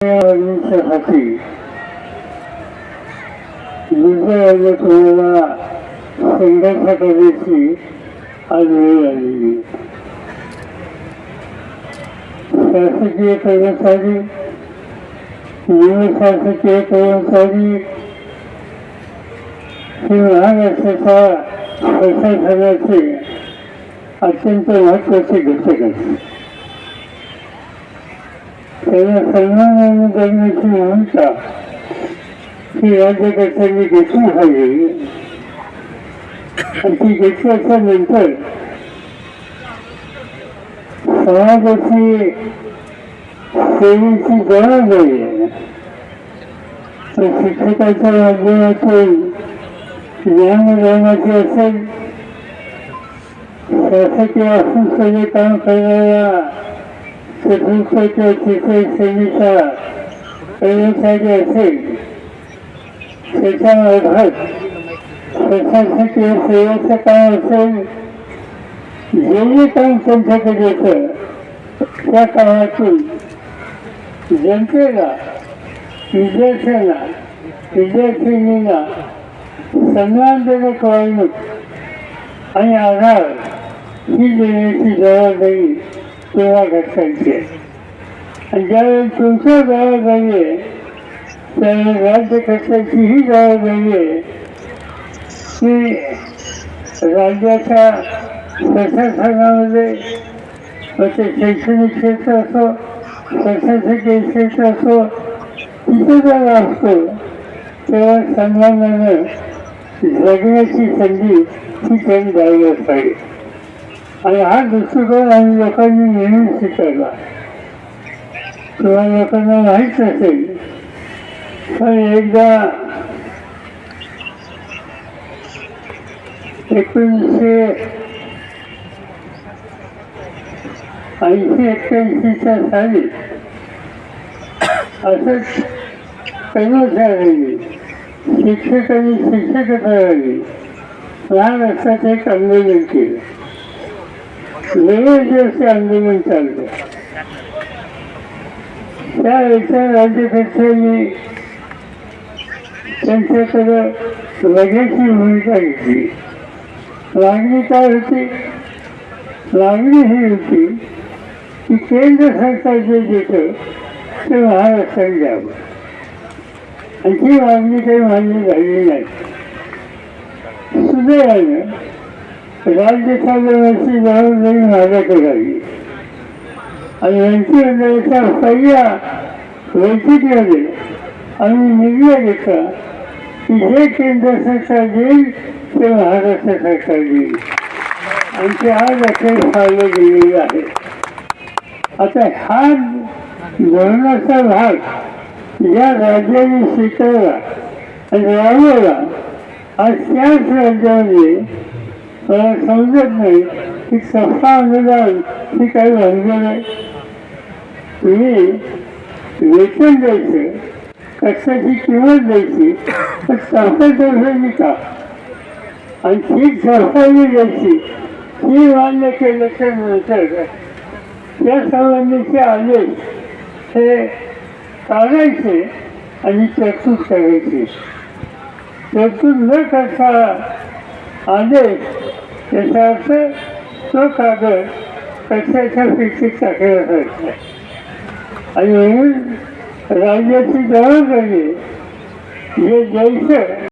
वाढवण्यासाठी दुसऱ्या तुम्हाला संघर्ष करण्याची आज वेळ आलेली शासकीय कर्मचारी निमशासकीय कर्मचारी हे महाराष्ट्राच्या प्रशासनाचे अत्यंत महत्त्वाचे घटक आहेत. त्याला आणि करण्याची भूमिका ही राज्यकर्त्यांनी घेतली हवी आणि ती घेतल्याच्या नंतर समाजाची सेवेची जबाबदारी आहे तर शिक्षकाच्या माध्यमातून ज्ञानदानाची असेल शासकीय असून सगळे काम करणाऱ्या 粉砕と地水水にしたら、栄養剤で水、水産を入る。水産石油水溶石間を水、自衛官選択です。だからなく、前提が、異常性が、異常性にが、その安全が加える。あやが、非常に非常に。तेव्हा घटकांची. आणि ज्यावेळी तुमच्या जबाबदारी आहे त्यावेळी राज्यकर्त्याची ही जबाबदारी आहे की राज्याच्या प्रशासनामध्ये ते म्हणजे शैक्षणिक क्षेत्र असो प्रशासकीय क्षेत्र असो तिथे जागा असतो तेव्हा सन्मानानं जगण्याची संधी ही त्यांनी द्यायलाच पाहिजे. आणि हा दृष्टिकोन आम्ही लोकांनी नेहमी स्वीकारला. किंवा लोकांना माहीत नसेल पण एकदा एकोणीसशे ऐंशी एक्क्याऐंशीच्या साली असंच कर्मचाऱ्यांनी शिक्षक आणि लहान असतात एक आंदोलन केलं. वेगळे दिवस आंदोलन चालतं त्या एका राज्यकर्त्यांनी त्यांच्याकडं लगेची भूमिका घेतली. मागणी काय होती? मागणी ही होती? की केंद्र सरकार जे देतं ते महाराष्ट्राला द्यावं आणि ती मागणी काही मान्य झाली नाही. सुदैवानं राज्य चालवण्याची जबाबदारी माझ्याकडे आली आणि मंत्रिमंडळाच्या पहिल्या बैठकीमध्ये आम्ही निर्णय घेतला की जे केंद्र सरकार देईल ते महाराष्ट्र सरकार देईल आणि ते आज अखेर फाळले गेलेले आहे. आता हा धोरणाचा भाग या राज्याने स्वीकारला आणि राबवला आज त्याच राज्यामध्ये समजत नाही की सफा अनुदान ही काही भानगड आहे तुम्ही वेतन द्यायचं कष्टाची किंमत द्यायची तर सरकार द्यायची का आणि ती सरकारने द्यायची ही मान्य केल्याच्यानंतर त्या संबंधीचे आदेश हे काढायचे आणि तरतूद करायची तरतूद न करता आदेश याचा अर्थ तो कागद कशाच्या पिशवीत टाकला जायचा आणि म्हणून राज्याची जबाबदारी जे द्यायचं